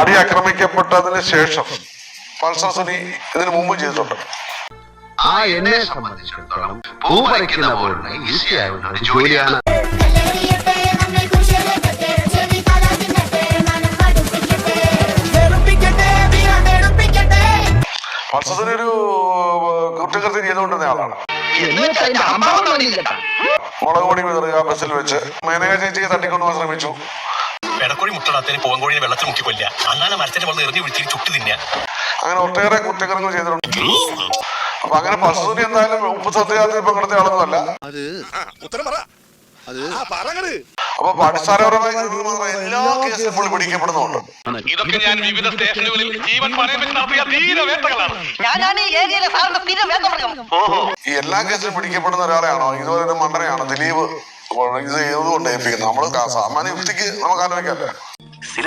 നടി ആക്രമിക്കപ്പെട്ടതിന് ശേഷം പൾസർ സുനി ഇതിനു മുമ്പ് ചെയ്തിട്ടുണ്ട്. ആ എന്നെ സംബന്ധിച്ചിടത്തോളം പൂ പറിക്കുന്ന പോലുള്ള ജോലിയാണ് കല്ലെറിയട്ടെ നമ്മെ കുശലത്തെ ചെവി തല തിന്നട്ടെ മനം മടുപ്പിക്കട്ടെ വെറുപ്പിക്കട്ടെ വിരണ്ടെടുപ്പിക്കട്ടെ പൾസർ സുനി ഒരു കുറ്റകൃത്യം ചെയ്തുകൊണ്ടിരുന്ന ആളാണ് മുളക് പൊടി വിതറുക ബസ്സിൽ വെച്ച്. മേനക ചേച്ചിയെ തട്ടിക്കൊണ്ടുപോകാൻ ശ്രമിച്ചു. പെടക്കോഴി മുട്ടടാത്തതിന് പൂവൻകോഴിനെ വെള്ളത്തിൽ മുക്കി കൊല്ല അന്നാണ് മരത്തിന്റെ വെള്ളം എറിഞ്ഞു വിളിച്ചു ചുട്ടു തിന്നുക. അങ്ങനെ ഒട്ടേറെ കുറ്റകൃത്യങ്ങൾ ചെയ്തിട്ടുണ്ട്. അപ്പൊ അങ്ങനെ പശുവിനെ എന്തായാലും ഉപ്പ് സത്യാഗ്രഹത്തിൽ പങ്കെടുത്ത ആളൊന്നുമല്ല. അപ്പൊ അടിസ്ഥാനപരമായി എല്ലാ കേസിലും പുള്ളി പിടിക്കപ്പെടുന്നുണ്ട്. ഇതൊക്കെ ഞാൻ വിവിധ സ്റ്റേഷനുകളിൽ ജീവൻ നടത്തിയ ഈ എല്ലാ കേസിലും പിടിക്കപ്പെടുന്ന ഒരാളെയാണോ? ഇതുപോലെ മണ്ടനെയാണോ? ദിലീപ്. ചെയ്തുകൊണ്ടേപ്പിക്കുന്നത് നമ്മൾ സാമാന്യ യുക്തിക്ക് നമുക്ക് ആലോചിക്കാം. ചില